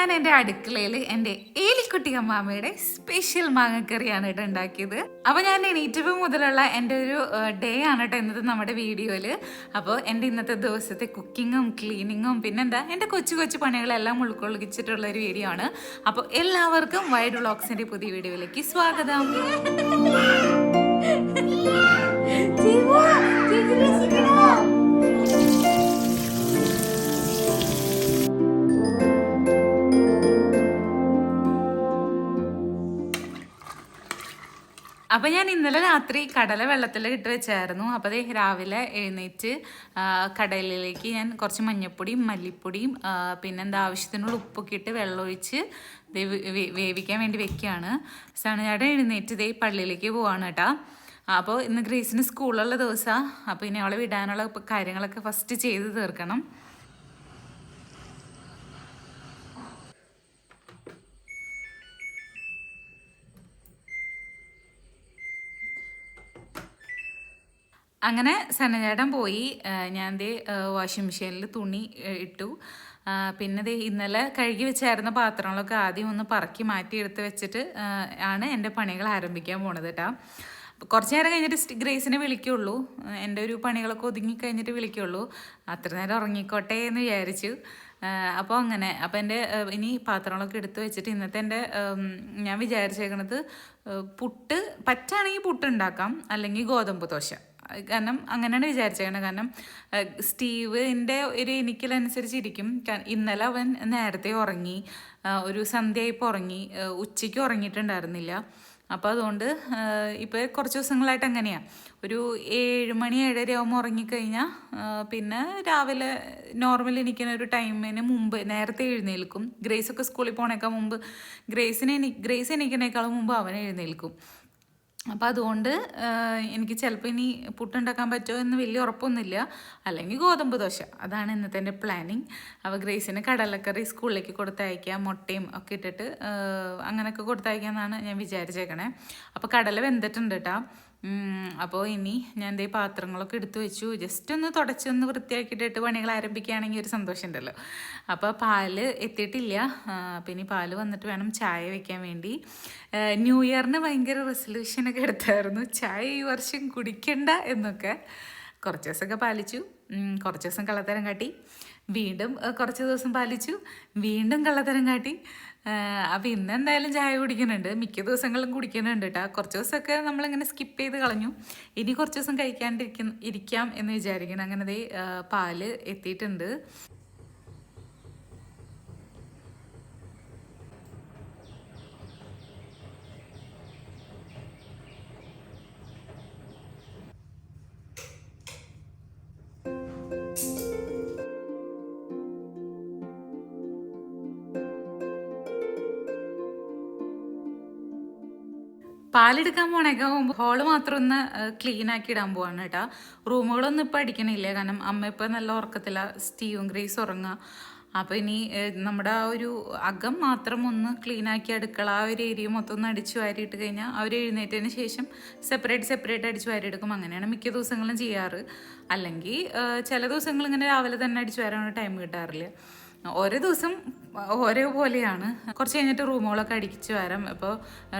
ഞാൻ എന്റെ അടുക്കളയിൽ എന്റെ ഏലിക്കുട്ടി അമ്മാമ്മയുടെ സ്പെഷ്യൽ മാങ്ങക്കറിയാണ് കേട്ടോ ഉണ്ടാക്കിയത് അപ്പോൾ ഞാൻ എണീറ്റപ്പ് മുതലുള്ള എന്റെ ഒരു ഡേ ആണ് കേട്ടോ ഇന്നത്തെ നമ്മുടെ വീഡിയോയിൽ അപ്പോൾ എന്റെ ഇന്നത്തെ ദിവസത്തെ കുക്കിങ്ങും ക്ലീനിങ്ങും പിന്നെന്താ എന്റെ കൊച്ചു കൊച്ചു പണികളെല്ലാം ഉൾക്കൊള്ളിച്ചിട്ടുള്ള ഒരു വീഡിയോ ആണ് അപ്പോൾ എല്ലാവർക്കും വൈഡ് വ്ളോഗ്സിന്റെ പുതിയ വീഡിയോയിലേക്ക് സ്വാഗതം അപ്പൊ ഞാൻ ഇന്നലെ രാത്രി കടല വെള്ളത്തിൽ ഇട്ട് വെച്ചായിരുന്നു. അപ്പൊ ദേ രാവിലെ എഴുന്നേറ്റ് കടലിലേക്ക് ഞാൻ കുറച്ച് മഞ്ഞപ്പൊടിയും മല്ലിപ്പൊടിയും പിന്നെ എന്താ ആവശ്യത്തിനുള്ള ഉപ്പൊക്കെ ഇട്ട് വെള്ളമൊഴിച്ച് വേവിക്കാൻ വേണ്ടി വെക്കുകയാണ് സണചാട്ടൻ എഴുന്നേറ്റ് ഇതേ പള്ളിയിലേക്ക് പോവാണ് കേട്ടാ. അപ്പോൾ ഇന്ന് ഗ്രേസിന് സ്കൂളുള്ള ദിവസമാണ് അപ്പോൾ ഇനി അവളെ വിടാനുള്ള കാര്യങ്ങളൊക്കെ ഫസ്റ്റ് ചെയ്ത് തീർക്കണം. അങ്ങനെ സനചേട്ടൻ പോയി. ഞാൻ ദേ വാഷിംഗ് മെഷീനിൽ തുണി ഇട്ടു. പിന്നെ ദേ ഇന്നലെ കഴുകി വെച്ചായിരുന്ന പാത്രങ്ങളൊക്കെ ആദ്യം ഒന്ന് പറക്കി മാറ്റി എടുത്ത് വെച്ചിട്ട് ആണ് എന്റെ പണികൾ ആരംഭിക്കാൻ പോണത് കേട്ടോ കുറച്ച് നേരം കഴിഞ്ഞിട്ട് ഗ്രേസിനെ വിളിക്കുള്ളൂ. എന്റെ ഒരു പണികളൊക്കെ ഒതുങ്ങി കഴിഞ്ഞിട്ട് വിളിക്കുള്ളൂ. അത്ര നേരം ഉറങ്ങിക്കോട്ടെ എന്ന് വിചാരിച്ചു. അപ്പോൾ അങ്ങനെ. അപ്പോൾ എന്റെ ഇനി പാത്രങ്ങളൊക്കെ എടുത്ത് വെച്ചിട്ട് ഇന്നത്തെ എന്റെ ഞാൻ വിചാരിച്ചേക്കണത് പുട്ട് പറ്റാണെങ്കിൽ പുട്ട് ഉണ്ടാക്കാം അല്ലെങ്കിൽ ഗോതമ്പ് ദോശ. കാരണം അങ്ങനെയാണ് വിചാരിച്ചേക്കണത്. കാരണം സ്റ്റീവിന്റെ ഒരു എനിക്കലനുസരിച്ചിരിക്കും. ഇന്നലെ അവൻ നേരത്തെ ഉറങ്ങി ഒരു സന്ധ്യയായിപ്പോൾ ഉറങ്ങി ഉച്ചയ്ക്ക് ഉറങ്ങിയിട്ടുണ്ടായിരുന്നില്ല. അപ്പോൾ അതുകൊണ്ട് ഇപ്പോൾ കുറച്ച് ദിവസങ്ങളായിട്ട് അങ്ങനെയാണ് ഒരു ഏഴ് മണി ഏഴര ആകുമ്പോൾ ഉറങ്ങിക്കഴിഞ്ഞാൽ പിന്നെ രാവിലെ നോർമൽ എനിക്കുന്ന ഒരു ടൈമിന് മുമ്പ് നേരത്തെ എഴുന്നേൽക്കും. ഗ്രേസൊക്കെ സ്കൂളിൽ പോണേക്കാൾ മുമ്പ് ഗ്രേസിനെ ഗ്രേസ് എണീക്കണേക്കാളും മുമ്പ് അവൻ എഴുന്നേൽക്കും. അപ്പം അതുകൊണ്ട് എനിക്ക് ചിലപ്പോൾ ഇനി പുട്ടുണ്ടാക്കാൻ പറ്റുമോ എന്ന് വലിയ ഉറപ്പൊന്നുമില്ല. അല്ലെങ്കിൽ ഗോതമ്പ് ദോശ. അതാണ് ഇന്നത്തെ എന്റെ പ്ലാനിങ് അപ്പോൾ ഗ്രേസിന് കടലക്കറി സ്കൂളിലേക്ക് കൊടുത്തയക്കാം മുട്ടയും ഒക്കെ ഇട്ടിട്ട് അങ്ങനെയൊക്കെ കൊടുത്തയക്കാമെന്നാണ് ഞാൻ വിചാരിച്ചേക്കണേ. അപ്പോൾ കടല വെന്തിട്ടുണ്ട് കേട്ടോ അപ്പോൾ ഇനി ഞാൻ ദേ പാത്രങ്ങളൊക്കെ എടുത്തു വെച്ചു. ജസ്റ്റ് ഒന്ന് തുടച്ചൊന്ന് വൃത്തിയാക്കിയിട്ടിട്ട് പണികൾ ആരംഭിക്കുകയാണെങ്കിൽ ഒരു സന്തോഷം ഉണ്ടല്ലോ അപ്പോൾ പാൽ എത്തിയിട്ടില്ല. പിന്നെ പാൽ വന്നിട്ട് വേണം ചായ വെക്കാൻ വേണ്ടി. ന്യൂ ഇയറിന് ഭയങ്കര റെസൊല്യൂഷനൊക്കെ എടുത്തായിരുന്നു. ചായ ഈ വർഷം കുടിക്കണ്ട എന്നൊക്കെ. കുറച്ച് ദിവസമൊക്കെ പാലിച്ചു. കുറച്ച് ദിവസം കള്ളത്തരം കാട്ടി. വീണ്ടും കുറച്ച് ദിവസം പാലിച്ചു. വീണ്ടും കള്ളത്തരം കാട്ടി. അപ്പം ഇന്ന് എന്തായാലും ചായ കുടിക്കുന്നുണ്ട്. മിക്ക ദിവസങ്ങളും കുടിക്കുന്നുണ്ട് കേട്ടോ കുറച്ച് ദിവസമൊക്കെ നമ്മളിങ്ങനെ സ്കിപ്പ് ചെയ്ത് കളഞ്ഞു. ഇനി കുറച്ച് ദിവസം കഴിക്കാണ്ടിരിക്കും ഇരിക്കാം എന്ന് വിചാരിക്കണം അങ്ങനെ പാൽ എത്തിയിട്ടുണ്ട്. പാലെടുക്കാൻ പോണേക്കാ ഹോൾ മാത്രം ഒന്ന് ക്ലീൻ ആക്കി ഇടാൻ പോവാണ് കേട്ടോ റൂമുകളൊന്നും ഇപ്പം അടിക്കണില്ല. കാരണം അമ്മ ഇപ്പം നല്ല ഉറക്കത്തില്ല സ്റ്റീവും ഗ്രേസ് ഉറങ്ങുക അപ്പോൾ ഇനി നമ്മുടെ ആ ഒരു അകം മാത്രം ഒന്ന് ക്ലീൻ ആക്കി അടുക്കള ആ ഒരു ഏരിയ മൊത്തം ഒന്ന് അടിച്ചു വാരിയിട്ട് കഴിഞ്ഞാൽ അവർ എഴുന്നേറ്റതിന് ശേഷം സെപ്പറേറ്റ് സെപ്പറേറ്റ് അടിച്ചു വാരി എടുക്കും അങ്ങനെയാണ് മിക്ക ദിവസങ്ങളും ചെയ്യാറ്. അല്ലെങ്കിൽ ചില ദിവസങ്ങൾ ഇങ്ങനെ രാവിലെ തന്നെ അടിച്ചു വരാനുള്ള ടൈം കിട്ടാറില്ല. ഓരോ ദിവസം ഓരോ പോലെയാണ് കുറച്ച് കഴിഞ്ഞിട്ട് റൂമുകളൊക്കെ അടിച്ച് വരാം. അപ്പോൾ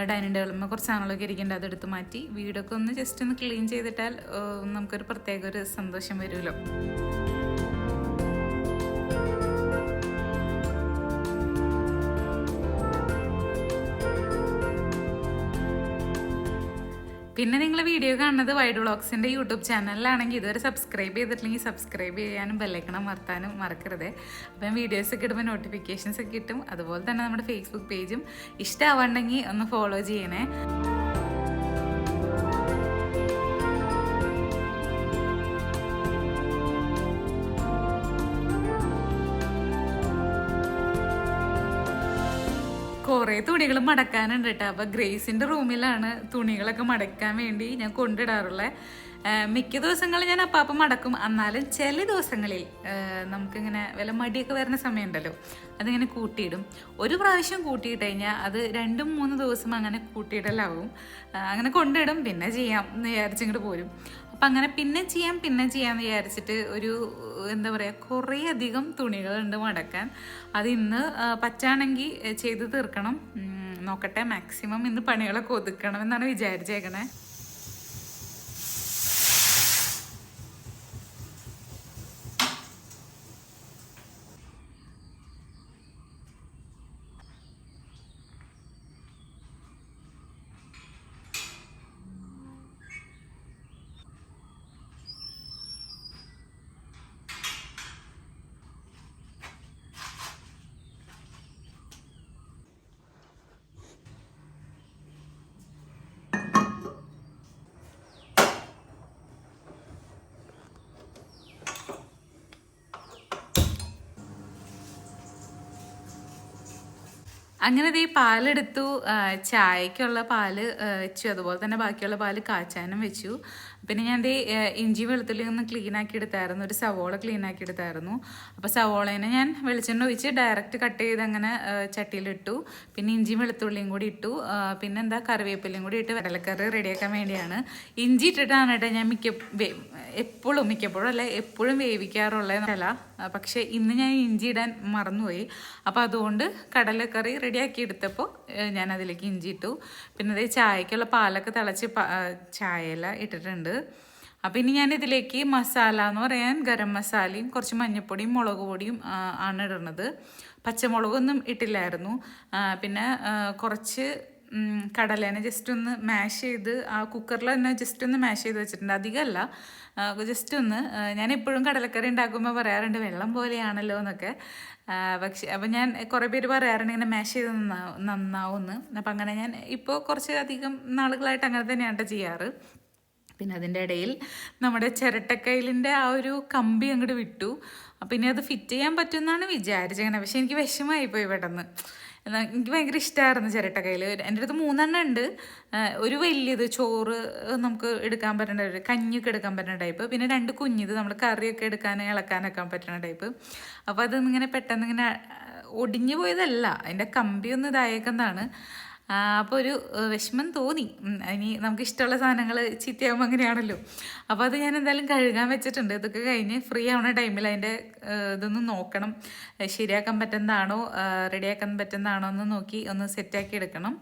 ഡൈനിങ് ടേബിളിൽ കുറച്ച് സാധനങ്ങളൊക്കെ ഇരിക്കേണ്ട അതെടുത്ത് മാറ്റി വീടൊക്കെ ഒന്ന് ജസ്റ്റ് ഒന്ന് ക്ലീൻ ചെയ്തിട്ടാൽ നമുക്കൊരു പ്രത്യേക ഒരു സന്തോഷം വരുമല്ലോ. പിന്നെ നിങ്ങൾ വീഡിയോ കാണുന്നത് വൈഡ് വ്ളോഗ്സിന്റെ യൂട്യൂബ് ചാനലിലാണെങ്കിൽ ഇതുവരെ സബ്സ്ക്രൈബ് ചെയ്തിട്ടില്ലെങ്കിൽ സബ്സ്ക്രൈബ് ചെയ്യാനും ബെല്ലൈക്കണം മറത്താനും മറക്കരുത്. അപ്പം വീഡിയോസ് ഒക്കെ ഇടുമ്പോൾ നോട്ടിഫിക്കേഷൻസ് ഒക്കെ കിട്ടും. അതുപോലെ തന്നെ നമ്മുടെ ഫേസ്ബുക്ക് പേജും ഇഷ്ടമാവണ്ടെങ്കിൽ ഒന്ന് ഫോളോ ചെയ്യണേ. കുറേ തുണികൾ മടക്കാനുണ്ട് കേട്ടോ അപ്പോൾ ഗ്രേസിന്റെ റൂമിലാണ് തുണികളൊക്കെ മടക്കാൻ വേണ്ടി ഞാൻ കൊണ്ടിടാറുള്ളത് മിക്ക ദിവസങ്ങളിൽ ഞാൻ അപ്പാപ്പം മടക്കും. എന്നാലും ചില ദിവസങ്ങളിൽ നമുക്കിങ്ങനെ വില മടിയൊക്കെ വരുന്ന സമയമുണ്ടല്ലോ അതിങ്ങനെ കൂട്ടിയിടും. ഒരു പ്രാവശ്യം കൂട്ടിയിട്ട് കഴിഞ്ഞാൽ അത് രണ്ടും മൂന്ന് ദിവസം അങ്ങനെ കൂട്ടിയിടലാവും. അങ്ങനെ കൊണ്ടിടും. പിന്നെ ചെയ്യാം. എന്ന് വിചാരിച്ചിങ്ങോട്ട് പോരും. അപ്പം അങ്ങനെ പിന്നെ ചെയ്യാം പിന്നെ ചെയ്യാം വിചാരിച്ചിട്ട് ഒരു എന്താ പറയുക കുറേ അധികം തുണികളുണ്ട് മടക്കാൻ. അത് ഇന്ന് പറ്റാണെങ്കിൽ ചെയ്ത് തീർക്കണം. നോക്കട്ടെ മാക്സിമം ഇന്ന് പണികളൊക്കെ ഒതുക്കണം എന്നാണ് വിചാരിച്ചേക്കണേ. അങ്ങനെ ഈ പാലെടുത്തു ചായക്കുള്ള പാൽ വെച്ചു. അതുപോലെ തന്നെ ബാക്കിയുള്ള പാൽ കാച്ചാനും വെച്ചു. പിന്നെ ഞാൻ ദേ ഇഞ്ചി വെളുത്തുള്ളി ഒന്ന് ക്ലീൻ ആക്കി എടുത്തായിരുന്നു. ഒരു സവോള ക്ലീൻ ആക്കി എടുത്തായിരുന്നു. അപ്പോൾ സവോളേനെ ഞാൻ വെളിച്ചെണ്ണ ഒഴിച്ച് ഡയറക്റ്റ് കട്ട് ചെയ്ത് അങ്ങനെ ചട്ടിയിലിട്ടു. പിന്നെ ഇഞ്ചിയും വെളുത്തുള്ളിയും കൂടി ഇട്ടു. പിന്നെ എന്താ കറിവേപ്പിലയും കൂടി ഇട്ട്. കടലക്കറി റെഡിയാക്കാൻ വേണ്ടിയാണ്. ഇഞ്ചി ഇട്ടിട്ടാണ് കേട്ടോ ഞാൻ മിക്ക എപ്പോഴും മിക്കപ്പോഴും അല്ല എപ്പോഴും വേവിക്കാറുള്ളതല്ല പക്ഷേ ഇന്ന് ഞാൻ ഇഞ്ചി ഇടാൻ മറന്നുപോയി. അപ്പോൾ അതുകൊണ്ട് കടലക്കറി റെഡിയാക്കി എടുത്തപ്പോൾ ഞാൻ അതിലേക്ക് ഇഞ്ചി ഇട്ടു. പിന്നെ അതേ ചായക്കുള്ള പാലൊക്കെ തിളച്ച് ചായയില ഇട്ടിട്ടുണ്ട്. അപ്പോൾ ഇനി ഞാൻ ഇതിലേക്ക് മസാല എന്ന് പറയാൻ ഗരം മസാലയും കുറച്ച് മഞ്ഞൾപ്പൊടിയും മുളക് പൊടിയും ആണ് ഇടുന്നത് പച്ചമുളകൊന്നും ഇട്ടില്ലായിരുന്നു. പിന്നെ കുറച്ച് കടലേനെ ജസ്റ്റ് ഒന്ന് മാഷ് ചെയ്ത് ആ കുക്കറിൽ തന്നെ ജസ്റ്റ് ഒന്ന് മാഷ് ചെയ്ത് വെച്ചിട്ടുണ്ട്. അധികമല്ല. ജസ്റ്റ് ഒന്ന് ഞാൻ എപ്പോഴും കടലക്കറി ഉണ്ടാക്കുമ്പോൾ പറയാറുണ്ട് വെള്ളം പോലെയാണല്ലോ എന്നൊക്കെ. പക്ഷേ അപ്പം ഞാൻ കുറേ പേര് പറയാറുണ്ട് ഇങ്ങനെ മാഷ് ചെയ്ത് നന്നാവും നന്നാവുമെന്ന് അപ്പം അങ്ങനെ ഞാൻ ഇപ്പോൾ കുറച്ച് അധികം നാളുകളായിട്ട് അങ്ങനെ തന്നെയാണ് ചെയ്യാറ്. പിന്നെ അതിന്റെ ഇടയിൽ നമ്മുടെ ചിരട്ടക്കയിലിന്റെ ആ ഒരു കമ്പി അങ്ങോട്ട് വിട്ടു. ഇനി അത് ഫിറ്റ് ചെയ്യാൻ പറ്റുമെന്നാണ് വിചാരിച്ചങ്ങനെ പക്ഷേ എനിക്ക് വിഷമായി പോയി പെട്ടെന്ന്. എന്നാ എനിക്ക് ഭയങ്കര ഇഷ്ടമായിരുന്നു ചിരട്ടക്കയിൽ എന്റെ അടുത്ത് മൂന്നെണ്ണം ഉണ്ട്. ഒരു വലിയത് ചോറ് നമുക്ക് എടുക്കാൻ പറ്റുന്ന ഒരു കഞ്ഞിയൊക്കെ എടുക്കാൻ പറ്റുന്ന ടൈപ്പ്. പിന്നെ രണ്ട് കുഞ്ഞിത് നമ്മൾ കറിയൊക്കെ എടുക്കാൻ ഇളക്കാനൊക്കെ പറ്റുന്ന ടൈപ്പ്. അപ്പോൾ അതിങ്ങനെ പെട്ടെന്ന് ഇങ്ങനെ ഒടിഞ്ഞു പോയതല്ല. അതിന്റെ കമ്പി ഒന്ന് ഇതായേക്കുന്നതാണ്. അപ്പോൾ ഒരു വിഷമം തോന്നി. ഇനി നമുക്ക് ഇഷ്ടമുള്ള സാധനങ്ങൾ ചീത്തയാകുമ്പോൾ അങ്ങനെയാണല്ലോ. അപ്പോൾ അത് ഞാൻ എന്തായാലും കഴുകാൻ വെച്ചിട്ടുണ്ട്. ഇതൊക്കെ കഴിഞ്ഞ് ഫ്രീ ആവുന്ന ടൈമിൽ അതിന്റെ ഇതൊന്ന് നോക്കണം. ശരിയാക്കാൻ പറ്റുന്നതാണോ റെഡിയാക്കാൻ പറ്റുന്നതാണോ എന്ന് നോക്കി ഒന്ന് സെറ്റാക്കി എടുക്കണം.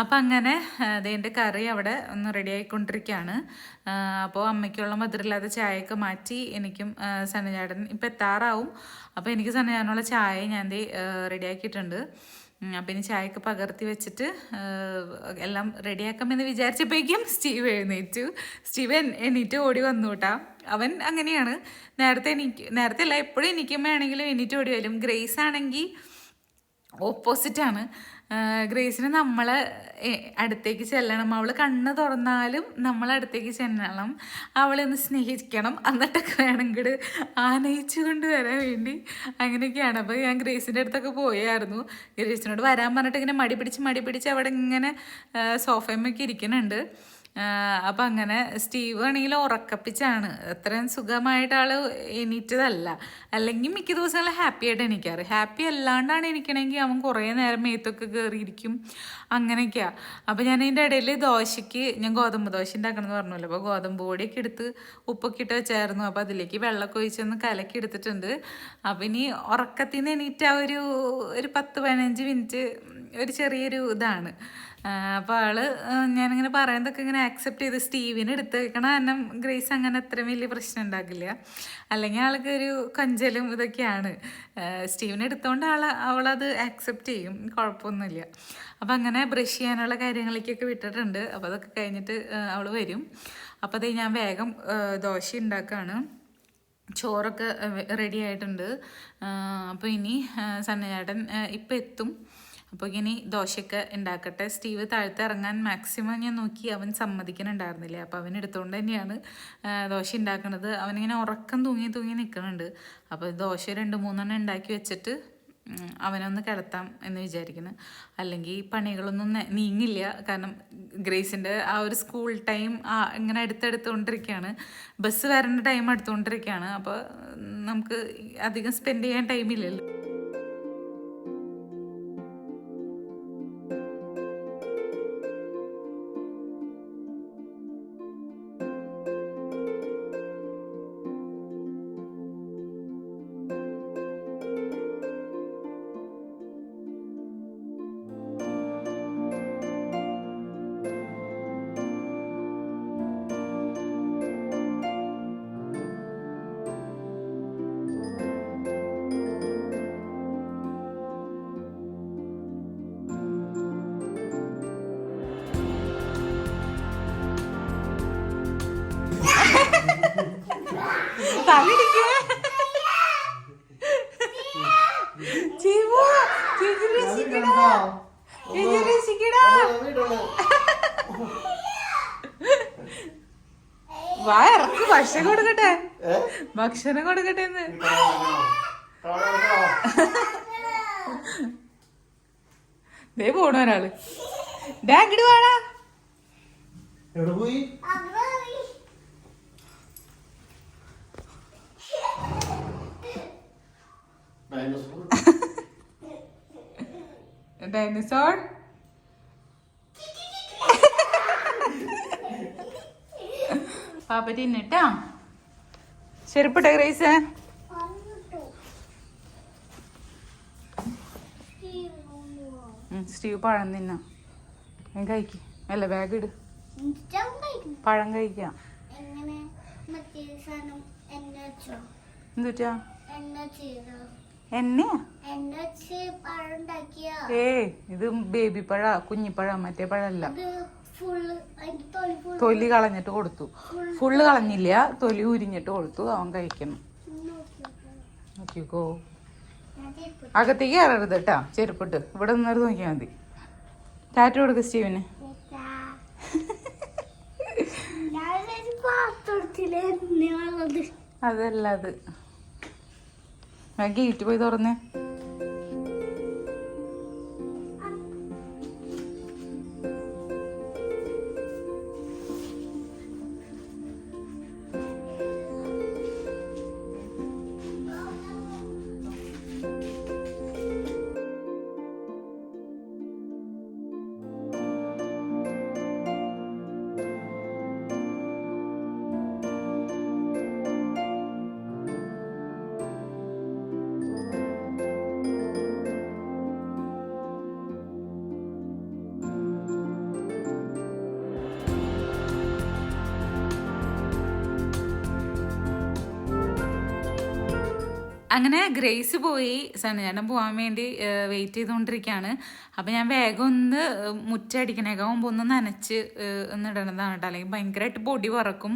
അപ്പം അങ്ങനെ അതിന്റെ കറി അവിടെ ഒന്ന് റെഡി ആയിക്കൊണ്ടിരിക്കുകയാണ് അപ്പോൾ അമ്മയ്ക്കുള്ള മധുരമില്ലാത്ത ചായയൊക്കെ മാറ്റി എനിക്കും സനചാടൻ ഇപ്പം എത്താറാവും. അപ്പോൾ എനിക്ക് സനചാടനുള്ള ചായ ഞാൻ റെഡിയാക്കിയിട്ടുണ്ട് അപ്പം ഇനി ചായയൊക്കെ പകർത്തി വെച്ചിട്ട് എല്ലാം റെഡിയാക്കാമെന്ന് വിചാരിച്ചപ്പോഴേക്കും സ്റ്റീവ് എഴുന്നേറ്റു. സ്റ്റീവ് എൻ- എണീറ്റ് ഓടി വന്നു കേട്ടാ. അവൻ അങ്ങനെയാണ്. നേരത്തെ എനിക്ക് നേരത്തെ അല്ല എപ്പോഴും എനിക്കുമ്പോഴാണെങ്കിലും എണീറ്റ് ഓടി വരും. ഗ്രേസ് ആണെങ്കിൽ ഓപ്പോസിറ്റാണ്. ഗ്രേസിന് നമ്മളെ അടുത്തേക്ക് ചെല്ലണം. അവൾ കണ്ണ് തുറന്നാലും നമ്മൾ അടുത്തേക്ക് ചെല്ലണം. അവളെ ഒന്ന് സ്നേഹിക്കണം. എന്നിട്ടൊക്കെ വേണമെങ്കിൽ ആനയിച്ചു കൊണ്ട് വരാൻ വേണ്ടി. അങ്ങനെയൊക്കെയാണ്. അപ്പോൾ ഞാൻ ഗ്രേസിന്റെ അടുത്തൊക്കെ പോയായിരുന്നു. ഗ്രേസിനോട് വരാൻ പറഞ്ഞിട്ട് ഇങ്ങനെ മടി പിടിച്ച് മടി പിടിച്ച് അവിടെ ഇങ്ങനെ സോഫയമ്മൊക്കെ ഇരിക്കുന്നുണ്ട്. അപ്പം അങ്ങനെ സ്റ്റീവ് ആണെങ്കിൽ ഉറക്കപ്പിച്ചാണ്. അത്രയും സുഖമായിട്ട് ആൾ എണീറ്റതല്ല. അല്ലെങ്കിൽ മിക്ക ദിവസങ്ങളും ഹാപ്പി ആയിട്ട് എണീക്കാറ്. ഹാപ്പി അല്ലാണ്ടാണ് എണീക്കണമെങ്കിൽ അവൻ കുറേ നേരം മേത്തൊക്കെ കയറിയിരിക്കും അങ്ങനെയൊക്കെയാണ് അപ്പോൾ ഞാൻ അതിന്റെ ഇടയിൽ ദോശയ്ക്ക് ഞാൻ ഗോതമ്പ് ദോശ ഉണ്ടാക്കണം എന്ന് പറഞ്ഞല്ലോ. അപ്പോൾ ഗോതമ്പ് പൊടിയൊക്കെ എടുത്ത് ഉപ്പൊക്കെ ഇട്ട് വെച്ചായിരുന്നു. അപ്പോൾ അതിലേക്ക് വെള്ളമൊക്കെ ഒഴിച്ചൊന്ന് കലക്കി എടുത്തിട്ടുണ്ട്. അപ്പോൾ ഇനി ഉറക്കത്തിൽ നിന്ന് എണീറ്റ് ആ ഒരു ഒരു പത്ത് പതിനഞ്ച് മിനിറ്റ് ഒരു ചെറിയൊരു ഇതാണ്. അപ്പോൾ ആൾ ഞാനിങ്ങനെ പറയുന്നതൊക്കെ ഇങ്ങനെ ആക്സെപ്റ്റ് ചെയ്ത് സ്റ്റീവിന് എടുത്ത് വെക്കണം കാരണം ഗ്രേസ് അങ്ങനെ അത്രയും വലിയ പ്രശ്നം ഉണ്ടാക്കില്ല. അല്ലെങ്കിൽ ആൾക്ക് ഒരു കഞ്ചലും ഇതൊക്കെയാണ്. സ്റ്റീവിന് എടുത്തുകൊണ്ട് ആൾ അവളത് ആക്സെപ്റ്റ് ചെയ്യും. കുഴപ്പമൊന്നുമില്ല. അപ്പോൾ അങ്ങനെ ബ്രഷ് ചെയ്യാനുള്ള കാര്യങ്ങളിലേക്കൊക്കെ വിട്ടിട്ടുണ്ട്. അപ്പോൾ അതൊക്കെ കഴിഞ്ഞിട്ട് അവൾ വരും. അപ്പോൾ അത് ഞാൻ വേഗം ദോശ ഉണ്ടാക്കുകയാണ് ചോറൊക്കെ റെഡി ആയിട്ടുണ്ട്. അപ്പോൾ ഇനി സന്നചേട്ടൻ ഇപ്പം എത്തും. അപ്പോൾ ഇനി ദോശയൊക്കെ ഉണ്ടാക്കട്ടെ സ്റ്റീവ് താഴത്തെ ഇറങ്ങാൻ മാക്സിമം ഞാൻ നോക്കി അവൻ സമ്മതിക്കുന്നുണ്ടായിരുന്നില്ല അപ്പോൾ അവൻ എടുത്തുകൊണ്ട് തന്നെയാണ് ദോശ ഉണ്ടാക്കുന്നത് അവനിങ്ങനെ ഉറക്കം തൂങ്ങി തൂങ്ങി നിൽക്കുന്നുണ്ട് അപ്പോൾ ദോശ രണ്ട് മൂന്നെണ്ണം ഉണ്ടാക്കി വെച്ചിട്ട് അവനൊന്ന് കിടത്താം എന്ന് വിചാരിക്കുന്നു. അല്ലെങ്കിൽ പണികളൊന്നും നീങ്ങില്ല. കാരണം ഗ്രേസിന്റെ ആ ഒരു സ്കൂൾ ടൈം ഇങ്ങനെ അടുത്തെടുത്തുകൊണ്ടിരിക്കുകയാണ്. ബസ് വരേണ്ട ടൈം അടുത്തുകൊണ്ടിരിക്കുകയാണ് അപ്പോൾ നമുക്ക് അധികം സ്പെൻഡ് ചെയ്യാൻ ടൈമില്ലല്ലോ. വാ ഇറക്ക് ഭക്ഷണം കൊടുക്കട്ടെ. ഭക്ഷണം കൊടുക്കട്ടെ എന്ന് ദേ പോണ ഒരാൾ. ഡാ ഇങ്ങട് വാടാ. ഡൈനോസർ പാപ്പ തിന്നിട്ടാ ചെരുപ്പിട്ടെ ഗ്രേസ്? സ്റ്റീവ് പഴം തിന്നാ. ഞാൻ കഴിക്ക്. അല്ല ബാഗ് ഇട്. പഴം കഴിക്കാം. എന്തുറ്റാ എണ്ണ ചെയ്തോ എന്നെയാ എണ്ണ വെച്ച് പഴം ഉണ്ടാക്കിയ? ഏ ഇത് ബേബി പഴ കുഞ്ഞിപ്പഴ മറ്റേ അതിന്റെ തൊലി കളഞ്ഞിട്ട് കൊടുത്തു. ഫുള്ള് കളഞ്ഞില്ല. തൊലി ഉരിഞ്ഞിട്ട് കൊടുത്തു. അവൻ കഴിക്കണം. നോക്കിക്കോ. അകത്തേക്ക് കയറരുത് കേട്ടാ ചെരുപ്പിട്ട്. ഇവിടെ നിന്നത് നോക്കിയാൽ മതി. ടാറ്റ കൊടുക്ക സ്റ്റീവിന്. അതല്ല അത്. ഗേറ്റ് പോയി തുറന്നേ. അങ്ങനെ ഗ്രേസ് പോയി സന്നിചേട്ടൻ പോകാൻ വേണ്ടി വെയിറ്റ് ചെയ്തുകൊണ്ടിരിക്കുകയാണ് അപ്പം ഞാൻ വേഗം ഒന്ന് മുറ്റടിക്കണേക്കാവുമ്പോൾ ഒന്ന് നനച്ച് ഏഹ്, ഒന്ന് ഇടണതാണ് കേട്ടോ. അല്ലെങ്കിൽ ഭയങ്കരമായിട്ട് പൊടി പറക്കും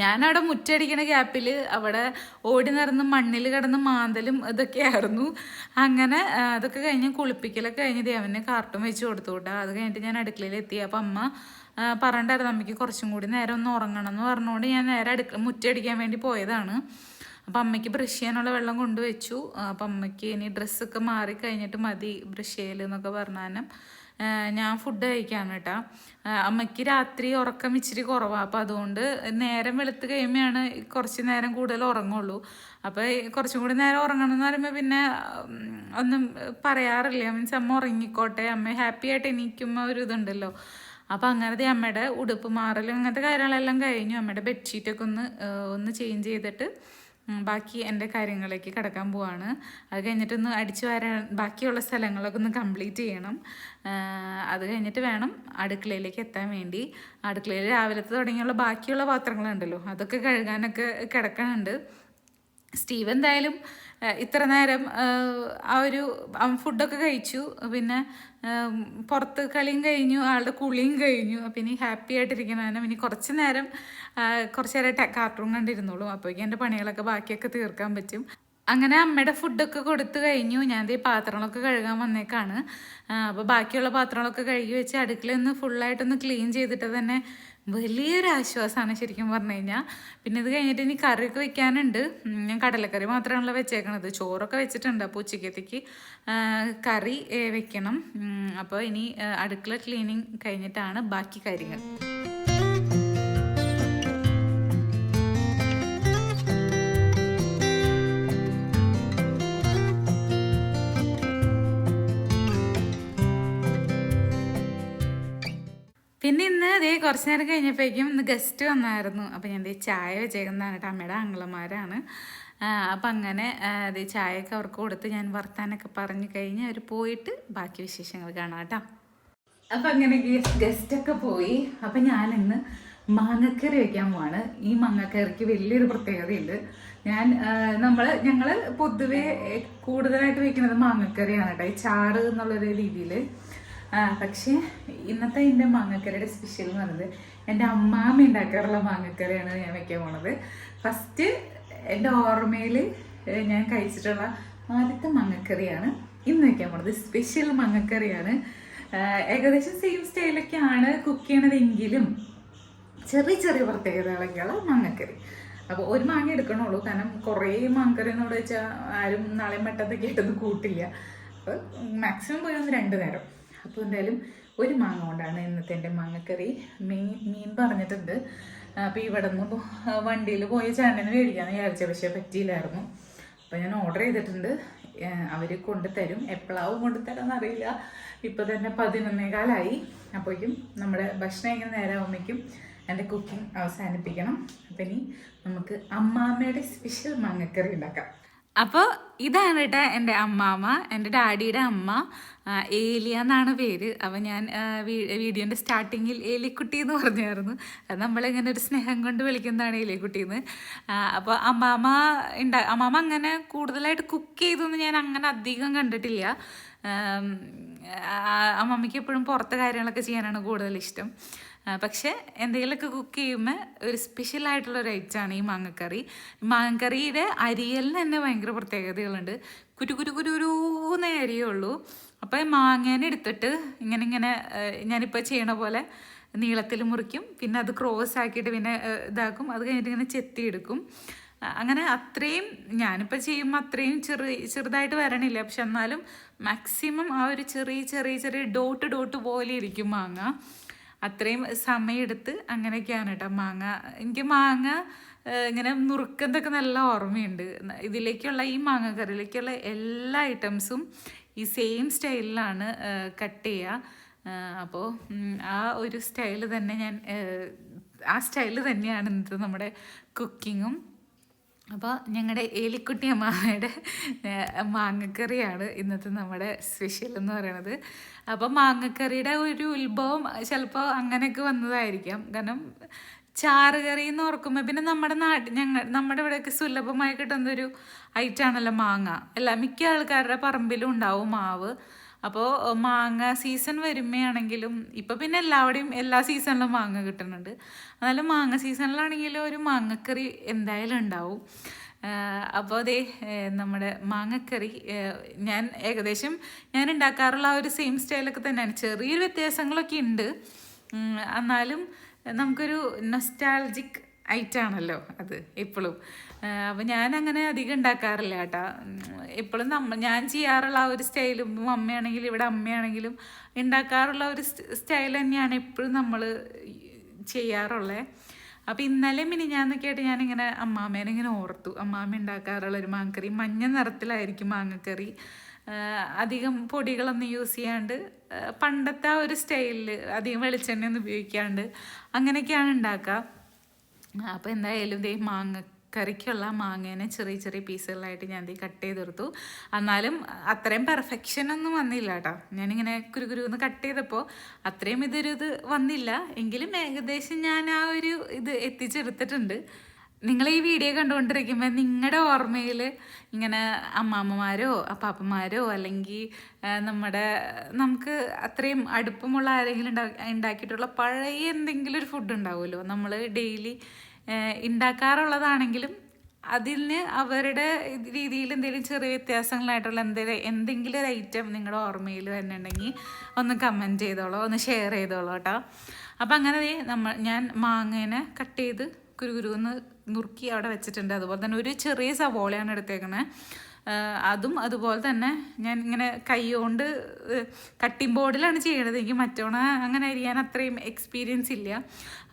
ഞാനവിടെ മുറ്റടിക്കണ ഗ്യാപ്പിൽ അവിടെ ഓടി നടന്ന് മണ്ണിൽ കിടന്ന് മാന്തലും ഇതൊക്കെയായിരുന്നു. അങ്ങനെ അതൊക്കെ കഴിഞ്ഞ് കുളിപ്പിക്കലൊക്കെ കഴിഞ്ഞ് ദേവനെ കാർട്ടും വെച്ച് കൊടുത്തു കൂട്ടാ. അത് കഴിഞ്ഞിട്ട് ഞാൻ അടുക്കളയിൽ എത്തി. അപ്പം അമ്മ പറഞ്ഞിട്ടായിരുന്നു അമ്മയ്ക്ക് കുറച്ചും കൂടി നേരം ഒന്ന് ഉറങ്ങണം എന്ന് പറഞ്ഞുകൊണ്ട് ഞാൻ നേരെ അടുക്ക മുറ്റടിക്കാൻ വേണ്ടി പോയതാണ്. അപ്പം അമ്മയ്ക്ക് ബ്രഷ് ചെയ്യാനുള്ള വെള്ളം കൊണ്ടുവച്ചു. അപ്പം അമ്മയ്ക്ക് ഇനി ഡ്രസ്സൊക്കെ മാറി കഴിഞ്ഞിട്ട് മതി ബ്രഷ് ചെയ്യൽ എന്നൊക്കെ പറഞ്ഞാലും ഞാൻ ഫുഡ് കഴിക്കാണ് കേട്ടോ. അമ്മയ്ക്ക് രാത്രി ഉറക്കം ഇച്ചിരി കുറവാണ് അപ്പോൾ അതുകൊണ്ട് നേരം വെളുത്ത് കഴിയുമ്പോഴാണ് കുറച്ച് നേരം കൂടുതൽ ഉറങ്ങുള്ളൂ. അപ്പോൾ കുറച്ചും കൂടി നേരം ഉറങ്ങണം എന്ന് പറയുമ്പോൾ പിന്നെ ഒന്നും പറയാറില്ല. മീൻസ് അമ്മ ഉറങ്ങിക്കോട്ടെ അമ്മ ഹാപ്പി ആയിട്ട് എണീക്കുമ്പോൾ ഒരു ഇതുണ്ടല്ലോ. അപ്പോൾ അങ്ങനത്തെ അമ്മയുടെ ഉടുപ്പ് മാറലും അങ്ങനത്തെ കാര്യങ്ങളെല്ലാം കഴിഞ്ഞു. അമ്മയുടെ ബെഡ്ഷീറ്റൊക്കെ ഒന്ന് ഒന്ന് ചേഞ്ച് ചെയ്തിട്ട് ബാക്കി എന്റെ കാര്യങ്ങളിലേക്ക് കിടക്കാൻ പോവാണ്. അത് കഴിഞ്ഞിട്ടൊന്ന് അടിച്ചു വരാൻ ബാക്കിയുള്ള സ്ഥലങ്ങളൊക്കെ ഒന്ന് കംപ്ലീറ്റ് ചെയ്യണം. അത് കഴിഞ്ഞിട്ട് വേണം അടുക്കളയിലേക്ക് എത്താൻ വേണ്ടി. അടുക്കളയിൽ രാവിലത്തെ തുടങ്ങിയുള്ള ബാക്കിയുള്ള പാത്രങ്ങളുണ്ടല്ലോ അതൊക്കെ കഴുകാനൊക്കെ കിടക്കണുണ്ട് സ്റ്റീവ് എന്തായാലും ഇത്ര നേരം ആ, ഒരു ഫുഡൊക്കെ കഴിച്ചു. പിന്നെ പുറത്ത് കളിയും കഴിഞ്ഞു ആളുടെ കുളിയും കഴിഞ്ഞു. അപ്പം ഇനി ഹാപ്പി ആയിട്ടിരിക്കുന്നതിനും ഇനി കുറച്ച് നേരം കുറച്ച് നേരം കാർട്ടൂൺ കണ്ടിരുന്നോളൂ. അപ്പോഴേക്കും എന്റെ പണികളൊക്കെ ബാക്കിയൊക്കെ തീർക്കാൻ പറ്റും. അങ്ങനെ അമ്മയുടെ ഫുഡൊക്കെ കൊടുത്തു കഴിഞ്ഞു. ഞാൻ ഈ പാത്രങ്ങളൊക്കെ കഴുകാൻ വന്നേക്കാണ്. അപ്പോൾ ബാക്കിയുള്ള പാത്രങ്ങളൊക്കെ കഴുകി വെച്ച് അടുക്കളയൊന്ന് ഫുള്ളായിട്ടൊന്ന് ക്ലീൻ ചെയ്തിട്ട് തന്നെ വലിയൊരു ആശ്വാസമാണ് ശരിക്കും പറഞ്ഞു കഴിഞ്ഞാൽ പിന്നെ ഇത് കഴിഞ്ഞിട്ട് ഇനി കറിയൊക്കെ വെക്കാനുണ്ട്. ഞാൻ കടലക്കറി മാത്രമാണല്ലോ വെച്ചേക്കണത്. ചോറൊക്കെ വെച്ചിട്ടുണ്ട്. അപ്പോൾ ഉച്ചക്കത്തേക്ക് കറി വെക്കണം. അപ്പോൾ ഇനി അടുക്കള ക്ലീനിങ് കഴിഞ്ഞിട്ടാണ് ബാക്കി കാര്യങ്ങൾ. പിന്നെ ഇന്ന് ദേ കുറച്ച് നേരം കഴിഞ്ഞപ്പോഴേക്കും ഇന്ന് ഗസ്റ്റ് വന്നായിരുന്നു. അപ്പം ഞാൻ ദേ ചായ വെച്ചേക്കുന്നതാണ് കേട്ടോ അമ്മയുടെ ആംഗ്ലമാരാണ് അപ്പം അങ്ങനെ ദേ ചായയൊക്കെ അവർക്ക് കൊടുത്ത് ഞാൻ വർത്താനൊക്കെ പറഞ്ഞു കഴിഞ്ഞ് അവർ പോയിട്ട് ബാക്കി വിശേഷങ്ങൾ കാണാം കേട്ടോ. അപ്പം അങ്ങനെ ഗസ്റ്റൊക്കെ പോയി. അപ്പം ഞാൻ ഇന്ന് മാങ്ങക്കറി വെക്കാൻ പോവാണ്. ഈ മാങ്ങക്കറിക്ക് വലിയൊരു പ്രത്യേകതയുണ്ട്. ഞാൻ നമ്മൾ ഞങ്ങൾ പൊതുവേ കൂടുതലായിട്ട് വെക്കുന്നത് മാങ്ങക്കറിയാണ് കേട്ടോ. ഈ ചാറ് എന്നുള്ളൊരു രീതിയിൽ പക്ഷേ ഇന്നത്തെ എന്റെ മാങ്ങക്കറിയുടെ സ്പെഷ്യൽ എന്ന് പറയുന്നത് എന്റെ അമ്മാമ്മ ഉണ്ടാക്കാറുള്ള മാങ്ങക്കറിയാണ് ഞാൻ വെക്കാൻ പോണത്. ഫസ്റ്റ് എന്റെ ഓർമ്മയിൽ ഞാൻ കഴിച്ചിട്ടുള്ള ആദ്യത്തെ മാങ്ങക്കറിയാണ് ഇന്ന് വെക്കാൻ പോണത്. സ്പെഷ്യൽ മാങ്ങക്കറിയാണ്. ഏകദേശം സെയിം സ്റ്റൈലൊക്കെയാണ് കുക്ക് ചെയ്യണതെങ്കിലും ചെറിയ ചെറിയ പ്രത്യേകതകളൊക്കെയുള്ള മാങ്ങക്കറി. അപ്പോൾ ഒരു മാങ്ങ എടുക്കണുള്ളൂ. കാരണം കുറേ മാങ്ങക്കറി എന്നോട് വെച്ചാൽ ആരും നാളെ മട്ടത്തൊക്കെ ആയിട്ടൊന്നും കൂട്ടില്ല. അപ്പോൾ മാക്സിമം പോയി ഒന്ന് രണ്ട് നേരം. അപ്പോൾ എന്തായാലും ഒരു മാങ്ങ കൊണ്ടാണ് ഇന്നത്തെ എന്റെ മാങ്ങക്കറി. മീൻ മീൻ പറഞ്ഞിട്ടുണ്ട്. അപ്പോൾ ഇവിടെ നിന്ന് വണ്ടിയിൽ പോയ ചേട്ടന് മേടിക്കാമെന്ന് വിചാരിച്ച പക്ഷേ പറ്റിയില്ലായിരുന്നു. അപ്പോൾ ഞാൻ ഓർഡർ ചെയ്തിട്ടുണ്ട്. അവർ കൊണ്ടുതരും. എപ്പോഴാവും കൊണ്ടുതരാമെന്ന് അറിയില്ല. ഇപ്പോൾ തന്നെ പതിനൊന്നേകാലായി. അപ്പോഴേക്കും നമ്മുടെ ഭക്ഷണം എങ്ങനെ നേരമാകുമ്പോഴേക്കും എന്റെ കുക്കിംഗ് അവസാനിപ്പിക്കണം. അപ്പം ഇനി നമുക്ക് അമ്മാമ്മയുടെ സ്പെഷ്യൽ മാങ്ങക്കറി ഉണ്ടാക്കാം. അപ്പോൾ ഇതാണ് കേട്ടോ എന്റെ അമ്മാമ്മ എന്റെ ഡാഡിയുടെ അമ്മ ഏലിയ എന്നാണ് പേര്. അപ്പോൾ ഞാൻ വീഡിയോന്റെ സ്റ്റാർട്ടിങ്ങിൽ ഏലിക്കുട്ടി എന്ന് പറഞ്ഞായിരുന്നു. അത് നമ്മളിങ്ങനെ ഒരു സ്നേഹം കൊണ്ട് വിളിക്കുന്നതാണ് ഏലിക്കുട്ടി എന്ന് അപ്പോൾ അമ്മാമ്മ ഉണ്ടാ അമ്മാമ്മ അങ്ങനെ കൂടുതലായിട്ട് കുക്ക് ചെയ്തൊന്നും ഞാൻ അങ്ങനെ അധികം കണ്ടിട്ടില്ല. അമ്മമ്മയ്ക്ക് എപ്പോഴും പുറത്തെ കാര്യങ്ങളൊക്കെ ചെയ്യാനാണ് കൂടുതൽ ഇഷ്ടം പക്ഷെ എന്തെങ്കിലുമൊക്കെ കുക്ക് ചെയ്യുമ്പോൾ ഒരു സ്പെഷ്യൽ ആയിട്ടുള്ള ഒരു ഐറ്റമാണ് ഈ മാങ്ങക്കറി. മാങ്ങക്കറിയുടെ അരിയലിന് തന്നെ ഭയങ്കര പ്രത്യേകതകളുണ്ട്. കുരു കുരു കുരു കുരുന്നേ അരിയുള്ളൂ അപ്പോൾ മാങ്ങേനെ എടുത്തിട്ട് ഇങ്ങനെ ഇങ്ങനെ ഞാനിപ്പോൾ ചെയ്യണ പോലെ നീളത്തിൽ മുറിക്കും. പിന്നെ അത് ക്രോസ് ആക്കിയിട്ട് പിന്നെ ഇതാക്കും. അത് കഴിഞ്ഞിട്ട് ഇങ്ങനെ ചെത്തിയെടുക്കും. അങ്ങനെ അത്രയും ഞാനിപ്പോൾ ചെയ്യുമ്പോൾ അത്രയും ചെറു ചെറുതായിട്ട് വരണില്ല. പക്ഷെ എന്നാലും മാക്സിമം ആ ഒരു ചെറിയ ചെറിയ ചെറിയ ഡോട്ട് ഡോട്ട് പോലെ ഇരിക്കും മാങ്ങ. അത്രയും സമയമെടുത്ത് അങ്ങനെയൊക്കെയാണ് കേട്ടോ മാങ്ങ എനിക്ക് മാങ്ങ ഇങ്ങനെ നുറുക്കുന്നതൊക്കെ നല്ല ഓർമ്മയുണ്ട്. ഇതിലേക്കുള്ള ഈ മാങ്ങ കറിയിലേക്കുള്ള എല്ലാ ഐറ്റംസും ഈ സെയിം സ്റ്റൈലിലാണ് കട്ട് ചെയ്യുക അപ്പോൾ ആ ഒരു സ്റ്റൈൽ തന്നെ ഞാൻ ആ സ്റ്റൈൽ തന്നെയാണ് ഇന്നത്തെ നമ്മുടെ കുക്കിങ്ങും അപ്പോൾ ഞങ്ങളുടെ ഏലിക്കുട്ടി അമ്മാമ്മയുടെ മാങ്ങക്കറിയാണ് ഇന്നത്തെ നമ്മുടെ സ്പെഷ്യൽ എന്ന് പറയുന്നത് അപ്പോൾ മാങ്ങക്കറിയുടെ ഒരു ഉത്ഭവം ചിലപ്പോൾ അങ്ങനെയൊക്കെ വന്നതായിരിക്കാം. കാരണം ചാറ് കറി എന്ന് ഓർക്കുമ്പോൾ പിന്നെ നമ്മുടെ നാട്ടിൽ ഞങ്ങൾ നമ്മുടെ ഇവിടെയൊക്കെ സുലഭമായി കിട്ടുന്നൊരു ഐറ്റാണല്ലോ മാങ്ങ. എല്ലാ മിക്ക ആൾക്കാരുടെ പറമ്പിലും ഉണ്ടാവും മാവ്. അപ്പോൾ മാങ്ങ സീസൺ വരുമ്പോഴാണെങ്കിലും ഇപ്പോൾ പിന്നെ എല്ലാവിടെയും എല്ലാ സീസണിലും മാങ്ങ കിട്ടുന്നുണ്ട്. എന്നാലും മാങ്ങ സീസണിലാണെങ്കിലും ഒരു മാങ്ങക്കറി എന്തായാലും ഉണ്ടാവും. അപ്പോൾ അതേ നമ്മുടെ മാങ്ങക്കറി ഞാൻ ഏകദേശം ഞാൻ ഉണ്ടാക്കാറുള്ള ആ ഒരു സെയിം സ്റ്റൈലൊക്കെ തന്നെയാണ്. ചെറിയൊരു വ്യത്യാസങ്ങളൊക്കെ ഉണ്ട്. എന്നാലും നമുക്കൊരു നൊസ്റ്റാൾജിക് ഐറ്റാണല്ലോ അത് എപ്പോഴും അപ്പം ഞാൻ അങ്ങനെ അധികം ഉണ്ടാക്കാറില്ല കേട്ടാ. എപ്പോഴും നമ്മ ഞാൻ ചെയ്യാറുള്ള ആ ഒരു സ്റ്റൈലും അമ്മയാണെങ്കിലും ഇവിടെ അമ്മയാണെങ്കിലും ഉണ്ടാക്കാറുള്ള ഒരു സ്റ്റൈൽ തന്നെയാണ് എപ്പോഴും നമ്മൾ ചെയ്യാറുള്ളത് അപ്പം ഇന്നലെ മിനിഞ്ഞാന്നൊക്കെ ആയിട്ട് ഞാനിങ്ങനെ അമ്മാമ്മേനെ ഇങ്ങനെ ഓർത്തു. അമ്മാമ്മ ഉണ്ടാക്കാറുള്ള ഒരു മാങ്ങക്കറി മഞ്ഞ നിറത്തിലായിരിക്കും മാങ്ങക്കറി. അധികം പൊടികളൊന്നും യൂസ് ചെയ്യാണ്ട് പണ്ടത്തെ ആ ഒരു സ്റ്റൈലിൽ അധികം വെളിച്ചെണ്ണയൊന്നും ഉപയോഗിക്കാണ്ട് അങ്ങനെയൊക്കെയാണ് ഉണ്ടാക്കുക അപ്പോൾ എന്തായാലും ദേ മാങ്ങ കറിക്കുള്ള മാങ്ങേനെ ചെറിയ ചെറിയ പീസുകളായിട്ട് ഞാൻ ദേ കട്ട് ചെയ്തെടുത്തു. എന്നാലും അത്രയും പെർഫെക്ഷൻ ഒന്നും വന്നില്ല കേട്ടോ. ഞാനിങ്ങനെ കുരുകുരു ഒന്ന് കട്ട് ചെയ്തപ്പോൾ അത്രയും ഇതൊരു ഇത് വന്നില്ല. എങ്കിലും ഏകദേശം ഞാൻ ആ ഒരു ഇത് എത്തിച്ചെടുത്തിട്ടുണ്ട്. നിങ്ങൾ ഈ വീഡിയോ കണ്ടുകൊണ്ടിരിക്കുമ്പോൾ നിങ്ങളുടെ ഓർമ്മയിൽ ഇങ്ങനെ അമ്മാമ്മമാരോ അപ്പാപ്പന്മാരോ അല്ലെങ്കിൽ നമ്മുടെ നമുക്ക് അത്രയും അടുപ്പമുള്ള ആരെങ്കിലും ഉണ്ടാ ഉണ്ടാക്കിയിട്ടുള്ള പഴയ എന്തെങ്കിലും ഒരു ഫുഡ് ഉണ്ടാവുമല്ലോ. നമ്മൾ ഡെയിലി ഉണ്ടാക്കാറുള്ളതാണെങ്കിലും അതിന് അവരുടെ രീതിയിൽ എന്തെങ്കിലും ചെറിയ വ്യത്യാസങ്ങളായിട്ടുള്ള എന്തെങ്കിലും എന്തെങ്കിലും ഒരു ഐറ്റം നിങ്ങളുടെ ഓർമ്മയിൽ തന്നെ ഉണ്ടെങ്കിൽ ഒന്ന് കമന്റ് ചെയ്തോളൂ ഒന്ന് ഷെയർ ചെയ്തോളൂ കേട്ടോ അപ്പം അങ്ങനെ നമ്മൾ ഞാൻ മാങ്ങേനെ കട്ട് ചെയ്ത് കുരുകുരുന്ന് നുറുക്കി അവിടെ വെച്ചിട്ടുണ്ട്. അതുപോലെ തന്നെ ഒരു ചെറിയ സവോളയാണ് എടുത്തേക്കണേ. ആഹ് അതും അതുപോലെ തന്നെ ഞാൻ ഇങ്ങനെ കൈകൊണ്ട് കട്ടിംഗ് ബോർഡിലാണ് ചെയ്യണത്. എനിക്ക് മറ്റോണ അങ്ങനെ അരിയാൻ അത്രയും എക്സ്പീരിയൻസ് ഇല്ല.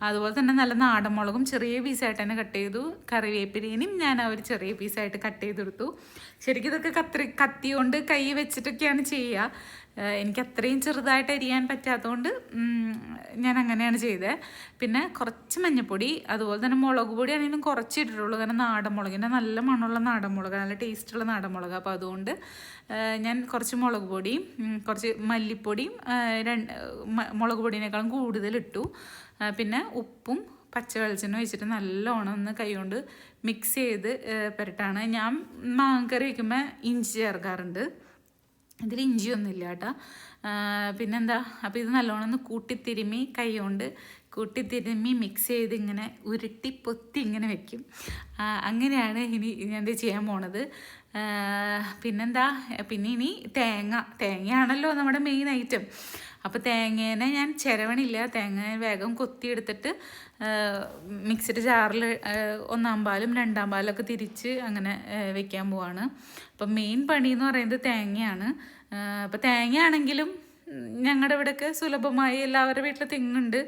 അതുപോലെ തന്നെ നല്ല നാടൻ മുളകും ചെറിയ പീസായിട്ട് തന്നെ കട്ട് ചെയ്തു. കറിവേപ്പിലേനും ഞാൻ ആ ഒരു ചെറിയ പീസായിട്ട് കട്ട് ചെയ്തെടുത്തു ശരിക്കും ഇതൊക്കെ കത്തി കൊണ്ട് കൈ വെച്ചിട്ടൊക്കെയാണ് ചെയ്യുക. എനിക്ക് അത്രയും ചെറുതായിട്ട് അരിയാൻ പറ്റാത്തതുകൊണ്ട് ഞാൻ അങ്ങനെയാണ് ചെയ്തത് പിന്നെ കുറച്ച് മഞ്ഞപ്പൊടി അതുപോലെ തന്നെ മുളക് പൊടി ആണെങ്കിലും കുറച്ച് ഇട്ടിട്ടുള്ളൂ. കാരണം നാടൻ മുളകിന്റെ നല്ല മണമുള്ള നാടൻ മുളക് നല്ല ടേസ്റ്റുള്ള നാടൻ മുളക് അപ്പോൾ അതുകൊണ്ട് ഞാൻ കുറച്ച് മുളക് പൊടിയും കുറച്ച് മല്ലിപ്പൊടിയും രണ്ട് മുളക് പൊടിയേക്കാളും കൂടുതൽ ഇട്ടു. പിന്നെ ഉപ്പും പച്ച വെളിച്ചെണ്ണ ഒഴിച്ചിട്ട് നല്ലോണം ഒന്ന് കൈകൊണ്ട് മിക്സ് ചെയ്ത് പുരട്ടാണ്. ഞാൻ മാങ്ങക്കറി വയ്ക്കുമ്പോൾ ഇഞ്ചി ചേർക്കാറുണ്ട്. ഇതിൽ ഇഞ്ചിയൊന്നുമില്ല കേട്ടോ. പിന്നെന്താ? അപ്പോൾ ഇത് നല്ലോണം ഒന്ന് കൂട്ടിത്തിരുമി കൈ കൊണ്ട് കൂട്ടിത്തിരുമ്മി മിക്സ് ചെയ്ത് ഇങ്ങനെ ഉരുട്ടി പൊത്തി ഇങ്ങനെ വെക്കും. അങ്ങനെയാണ് ഇനി ഞാൻ ചെയ്യാൻ പോണത്. പിന്നെന്താ? പിന്നെ ഇനി തേങ്ങ. തേങ്ങയാണല്ലോ നമ്മുടെ മെയിൻ ഐറ്റം അപ്പോൾ തേങ്ങേനെ ഞാൻ ചിരവണില്ല. തേങ്ങ വേഗം കൊത്തിയെടുത്തിട്ട് മിക്സിഡ് ജാറിൽ ഒന്നാം പാലും രണ്ടാം പാലൊക്കെ തിരിച്ച് അങ്ങനെ വെക്കാൻ പോവാണ്. അപ്പം മെയിൻ പണി എന്ന് പറയുന്നത് തേങ്ങയാണ്. അപ്പോൾ തേങ്ങയാണെങ്കിലും ഞങ്ങളുടെ ഇവിടെയൊക്കെ സുലഭമായി എല്ലാവരുടെ വീട്ടിൽ തെങ്ങുണ്ട്.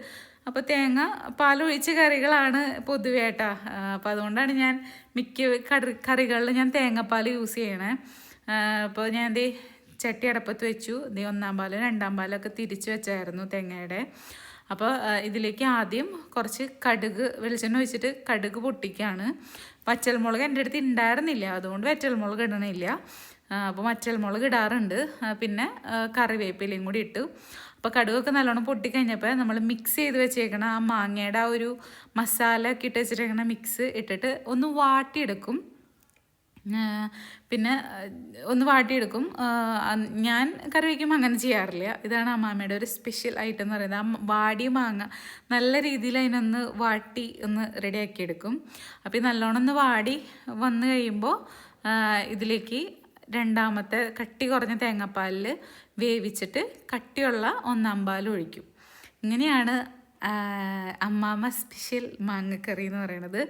അപ്പോൾ തേങ്ങ പാലൊഴിച്ച കറികളാണ് പൊതുവേ കേട്ടാ. അപ്പോൾ അതുകൊണ്ടാണ് ഞാൻ മിക്ക കറി കറികളിൽ ഞാൻ തേങ്ങാപ്പാൽ യൂസ് ചെയ്യണേ. അപ്പോൾ ഞാൻ ദേ ചട്ടി അടപ്പത്ത് വെച്ചു. ദേ ഒന്നാം പാലും രണ്ടാം പാലൊക്കെ തിരിച്ച് വെച്ചായിരുന്നു തേങ്ങയുടെ. അപ്പോൾ ഇതിലേക്ക് ആദ്യം കുറച്ച് കടുക് വെളിച്ചെണ്ണ ഒഴിച്ചിട്ട് കടുക് പൊട്ടിക്കുകയാണ് പച്ചൽമുളക് എന്റെ അടുത്ത് ഉണ്ടായിരുന്നില്ല അതുകൊണ്ട് വെറ്റൽമുളക് ഇടണില്ല. അപ്പോൾ മച്ചൽമുളക് ഇടാറുണ്ട്. പിന്നെ കറിവേപ്പിലയും കൂടി ഇട്ടു. അപ്പോൾ കടുകൊക്കെ നല്ലോണം പൊട്ടിക്കഴിഞ്ഞപ്പോൾ നമ്മൾ മിക്സ് ചെയ്ത് വെച്ചേക്കണ ആ മാങ്ങയുടെ ആ ഒരു മസാല ഒക്കെ ഇട്ട് വെച്ചിട്ടേക്കണ മിക്സ് ഇട്ടിട്ട് ഒന്ന് വാട്ടിയെടുക്കും. പിന്നെ ഒന്ന് വാട്ടിയെടുക്കും. ഞാൻ കറി വയ്ക്കുമ്പോൾ അങ്ങനെ ചെയ്യാറില്ല. ഇതാണ് അമ്മാമ്മയുടെ ഒരു സ്പെഷ്യൽ ഐറ്റം എന്ന് പറയുന്നത്. ആ വാടിയ മാങ്ങ നല്ല രീതിയിൽ അതിനൊന്ന് വാട്ടി ഒന്ന് റെഡിയാക്കി എടുക്കും അപ്പോൾ ഈ നല്ലോണം ഒന്ന് വാടി വന്നു കഴിയുമ്പോൾ ഇതിലേക്ക് രണ്ടാമത്തെ കട്ടി കുറഞ്ഞ തേങ്ങാപ്പാലിൽ വേവിച്ചിട്ട് കട്ടിയുള്ള ഒന്നാം പാൽ ഒഴിക്കും. ഇങ്ങനെയാണ് അമ്മാമ്മ സ്പെഷ്യൽ മാങ്ങക്കറി എന്ന് പറയുന്നത്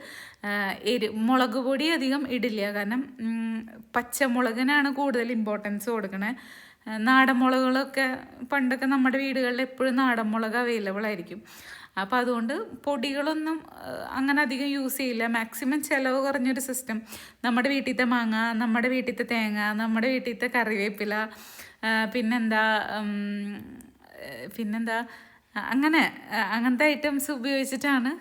ആ, എരി മുളക് പൊടി അധികം ഇടില്ല. കാരണം പച്ചമുളകിനാണ് കൂടുതൽ ഇമ്പോർട്ടൻസ് കൊടുക്കണേ. നാടൻ മുളകുകളൊക്കെ പണ്ടൊക്കെ നമ്മുടെ വീടുകളിൽ എപ്പോഴും നാടൻ മുളക് അവൈലബിൾ ആയിരിക്കും. അപ്പോൾ അതുകൊണ്ട് പൊടികളൊന്നും അങ്ങനെ അധികം യൂസ് ചെയ്യില്ല. മാക്സിമം ചിലവ് കുറഞ്ഞൊരു സിസ്റ്റം നമ്മുടെ വീട്ടിലത്തെ മാങ്ങ നമ്മുടെ വീട്ടിലത്തെ തേങ്ങ നമ്മുടെ വീട്ടിലത്തെ കറിവേപ്പില പിന്നെന്താ പിന്നെന്താ അങ്ങനെ അങ്ങനത്തെ ഐറ്റംസ് ഉപയോഗിച്ചിട്ടാണ്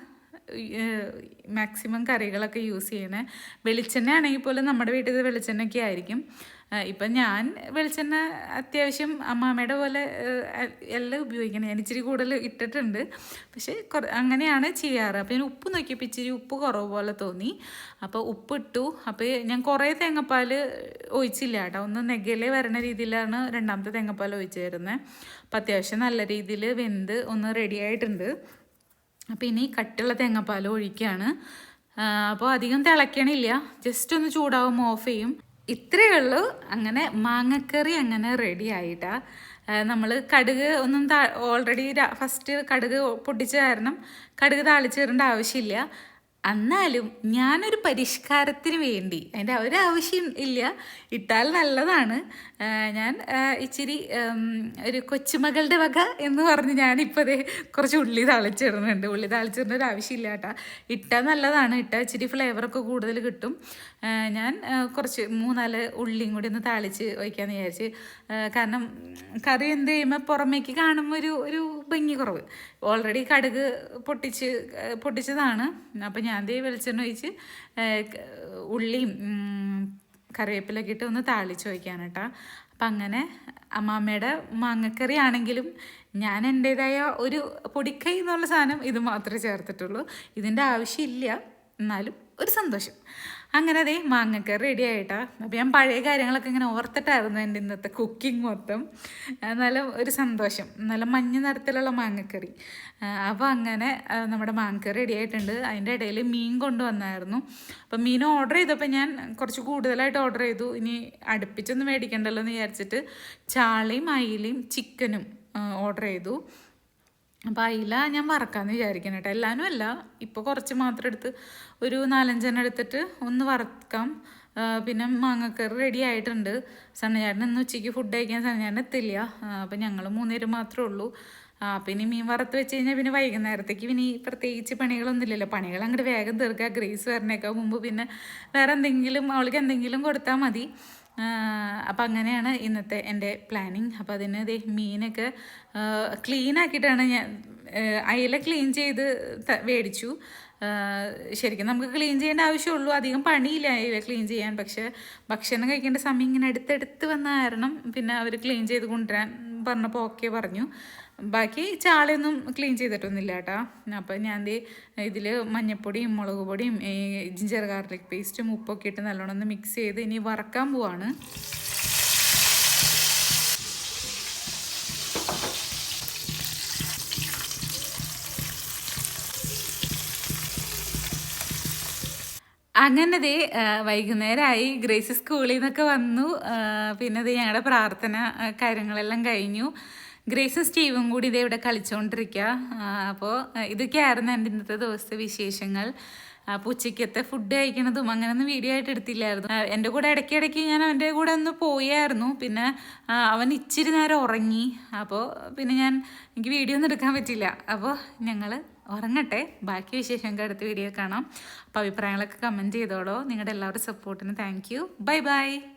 മാക്സിമം കറികളൊക്കെ യൂസ് ചെയ്യണേ. വെളിച്ചെണ്ണ ആണെങ്കിൽ പോലും നമ്മുടെ വീട്ടിൽ വെളിച്ചെണ്ണയൊക്കെ ആയിരിക്കും. ഇപ്പം ഞാൻ വെളിച്ചെണ്ണ അത്യാവശ്യം അമ്മാമ്മയുടെ പോലെ എല്ലാം ഉപയോഗിക്കണം. ഞാൻ ഇച്ചിരി കൂടുതൽ ഇട്ടിട്ടുണ്ട്. പക്ഷേ അങ്ങനെയാണ് ചെയ്യാറ്. അപ്പോൾ ഞാൻ ഉപ്പ് നോക്കിയപ്പോൾ ഇച്ചിരി ഉപ്പ് കുറവ് പോലെ തോന്നി. അപ്പോൾ ഉപ്പിട്ടു. അപ്പോൾ ഞാൻ കുറേ തേങ്ങാപ്പാൽ ഒഴിച്ചില്ല കേട്ടോ. ഒന്ന് നെഗലേ വരണ രീതിയിലാണ് രണ്ടാമത്തെ തേങ്ങാപ്പാൽ ഒഴിച്ചു തരുന്നത് അപ്പോൾ അത്യാവശ്യം നല്ല രീതിയിൽ വെന്ത് ഒന്ന് റെഡി ആയിട്ടുണ്ട്. അപ്പോൾ ഇനി കട്ടുള്ള തേങ്ങാപ്പാൽ ഒഴിക്കുകയാണ് അപ്പോൾ അധികം തിളയ്ക്കണില്ല ജസ്റ്റ് ഒന്ന് ചൂടാവും ഓഫ് ചെയ്യും. ഇത്രയേ ഉള്ളൂ. അങ്ങനെ മാങ്ങക്കറി അങ്ങനെ റെഡി ആയിട്ടാ. നമ്മൾ കടുക് ഒന്നും താ ഓൾറെഡി ഫസ്റ്റ് കടുക് പൊട്ടിച്ച കാരണം കടുക് താളിച്ചിടേണ്ട ആവശ്യമില്ല. എന്നാലും ഞാനൊരു പരിഷ്കാരത്തിന് വേണ്ടി അതിന്റെ ഒരു ആവശ്യം ഇല്ല. ഇട്ടാൽ നല്ലതാണ്. ഞാൻ ഇച്ചിരി ഒരു കൊച്ചുമകളുടെ വക എന്ന് പറഞ്ഞ് ഞാനിപ്പോൾ കുറച്ച് ഉള്ളി തളിച്ചിടുന്നുണ്ട്. ഉള്ളി തളിച്ചിടുന്ന ഒരു ആവശ്യമില്ല കേട്ടോ. ഇട്ടാൽ നല്ലതാണ്. ഇട്ടാൽ ഇച്ചിരി ഫ്ലേവറൊക്കെ കൂടുതൽ കിട്ടും. ഞാൻ കുറച്ച് മൂന്നാൽ ഉള്ളിയും കൂടി ഒന്ന് താളിച്ച് വയ്ക്കാമെന്ന് വിചാരിച്ച്. കാരണം കറി എന്ത് ചെയ്യുമ്പോൾ പുറമേക്ക് കാണുമ്പോൾ ഒരു ഒരു ഭംഗി കുറവ്. ഓൾറെഡി കടുക് പൊട്ടിച്ച് പൊട്ടിച്ചതാണ്. അപ്പം ഞാൻ ദേ വെളിച്ചെണ്ണ ഒഴിച്ച് ഉള്ളിയും കറിവേപ്പിലൊക്കെ ഇട്ട് ഒന്ന് താളിച്ച് വയ്ക്കാൻ കേട്ടോ. അപ്പം അങ്ങനെ അമ്മാമ്മയുടെ മാങ്ങക്കറി ആണെങ്കിലും ഞാൻ എന്റേതായ ഒരു പൊടിക്കൈ എന്നുള്ള സാധനം ഇത് മാത്രമേ ചേർത്തിട്ടുള്ളൂ. ഇതിന്റെ ആവശ്യമില്ല. എന്നാലും ഒരു സന്തോഷം. അങ്ങനെ അതേ മാങ്ങക്കറി റെഡി ആയിട്ടാ. അപ്പം ഞാൻ പഴയ കാര്യങ്ങളൊക്കെ ഇങ്ങനെ ഓർത്തിട്ടായിരുന്നു എന്റെ ഇന്നത്തെ കുക്കിംഗ് മൊത്തം. നല്ല ഒരു സന്തോഷം. നല്ല മഞ്ഞ നിറത്തിലുള്ള മാങ്ങക്കറി. അപ്പോൾ അങ്ങനെ നമ്മുടെ മാങ്ങക്കറി റെഡി ആയിട്ടുണ്ട്. അതിന്റെ ഇടയിൽ മീൻ കൊണ്ടുവന്നായിരുന്നു. അപ്പം മീൻ ഓർഡർ ചെയ്തപ്പോൾ ഞാൻ കുറച്ച് കൂടുതലായിട്ട് ഓർഡർ ചെയ്തു. ഇനി അടുപ്പിച്ചൊന്നും മേടിക്കണ്ടല്ലോ എന്ന് വിചാരിച്ചിട്ട് ചാളയും അയിലയും ചിക്കനും ഓർഡർ ചെയ്തു. അപ്പോൾ അയില ഞാൻ വറക്കാമെന്ന് വിചാരിക്കണം കേട്ടോ എല്ലാവരും അല്ല. ഇപ്പോൾ കുറച്ച് മാത്രം എടുത്ത് ഒരു നാലഞ്ചെണ്ണം എടുത്തിട്ട് ഒന്ന് വറക്കാം. പിന്നെ മാങ്ങക്കറി റെഡി ആയിട്ടുണ്ട്. സണ്ണചാട്ടൻ ഇന്ന് ഉച്ചയ്ക്ക് ഫുഡ് കഴിക്കാൻ സണ്ണചാട്ടൻ എത്തില്ല. അപ്പം ഞങ്ങൾ മൂന്നേരം മാത്രമേ ഉള്ളൂ. പിന്നെ മീൻ വറുത്ത് വെച്ച് കഴിഞ്ഞാൽ പിന്നെ വൈകുന്നേരത്തേക്ക് പിന്നെ പ്രത്യേകിച്ച് പണികളൊന്നുമില്ലല്ലോ. പണികൾ അങ്ങോട്ട് വേഗം തീർക്കുക ഗ്രേസ് വരണേക്കാൾ മുമ്പ് പിന്നെ വേറെ എന്തെങ്കിലും അവൾക്ക് എന്തെങ്കിലും കൊടുത്താൽ മതി. അപ്പം അങ്ങനെയാണ് ഇന്നത്തെ എന്റെ പ്ലാനിങ് അപ്പോൾ അതിന് ദേ മീനൊക്കെ ക്ലീൻ ആക്കിയിട്ടാണ് ഞാൻ അയല ക്ലീൻ ചെയ്ത് മേടിച്ചു ശരിക്കും നമുക്ക് ക്ലീൻ ചെയ്യേണ്ട ആവശ്യമുള്ളൂ. അധികം പണിയില്ല ഇവ ക്ലീൻ ചെയ്യാൻ. പക്ഷെ ഭക്ഷണം കഴിക്കേണ്ട സമയം ഇങ്ങനെ അടുത്തെടുത്ത് വന്ന കാരണം പിന്നെ അവർ ക്ലീൻ ചെയ്ത് കൊണ്ടുവരാൻ പറഞ്ഞപ്പോൾ ഓക്കെ പറഞ്ഞു. ബാക്കി ചാളയൊന്നും ക്ലീൻ ചെയ്തിട്ടൊന്നുമില്ല കേട്ടോ. അപ്പം ഞാൻ ഇതിൽ മഞ്ഞപ്പൊടിയും മുളക് പൊടിയും ജിഞ്ചർ ഗാർലിക് പേസ്റ്റും ഉപ്പൊക്കെ ഇട്ട് നല്ലോണം ഒന്ന് മിക്സ് ചെയ്ത് ഇനി വറക്കാൻ പോവാണ്. അങ്ങനെ ദേ വൈകുന്നേരമായി ഗ്രേസ് സ്കൂളിൽ നിന്നൊക്കെ വന്നു പിന്നെ ദേ ഞങ്ങളുടെ പ്രാർത്ഥന കാര്യങ്ങളെല്ലാം കഴിഞ്ഞു. ഗ്രേസും സ്റ്റീവും കൂടി ഇതേ ഇവിടെ കളിച്ചുകൊണ്ടിരിക്കുക അപ്പോൾ ഇതൊക്കെയായിരുന്നു എന്റെ ഇന്നത്തെ ദിവസത്തെ വിശേഷങ്ങൾ. അപ്പോൾ ഉച്ചയ്ക്കത്തെ ഫുഡ് കഴിക്കണതും അങ്ങനെയൊന്നും വീഡിയോ ആയിട്ട് എടുത്തില്ലായിരുന്നു. എന്റെ കൂടെ ഇടയ്ക്കിടയ്ക്ക് ഞാൻ അവന്റെ കൂടെ ഒന്ന് പോയായിരുന്നു. പിന്നെ അവൻ ഇച്ചിരി നേരം ഉറങ്ങി. അപ്പോൾ പിന്നെ ഞാൻ എനിക്ക് വീഡിയോ ഒന്നും എടുക്കാൻ പറ്റില്ല. അപ്പോൾ ഞങ്ങൾ ഉറങ്ങട്ടെ. ബാക്കി വിശേഷങ്ങൾ അടുത്ത വീഡിയോ കാണാം. അപ്പോൾ അഭിപ്രായങ്ങളൊക്കെ കമന്റ് ചെയ്തോളൂ. നിങ്ങളുടെ എല്ലാവരുടെ സപ്പോർട്ടിന് താങ്ക് യു ബൈ ബൈ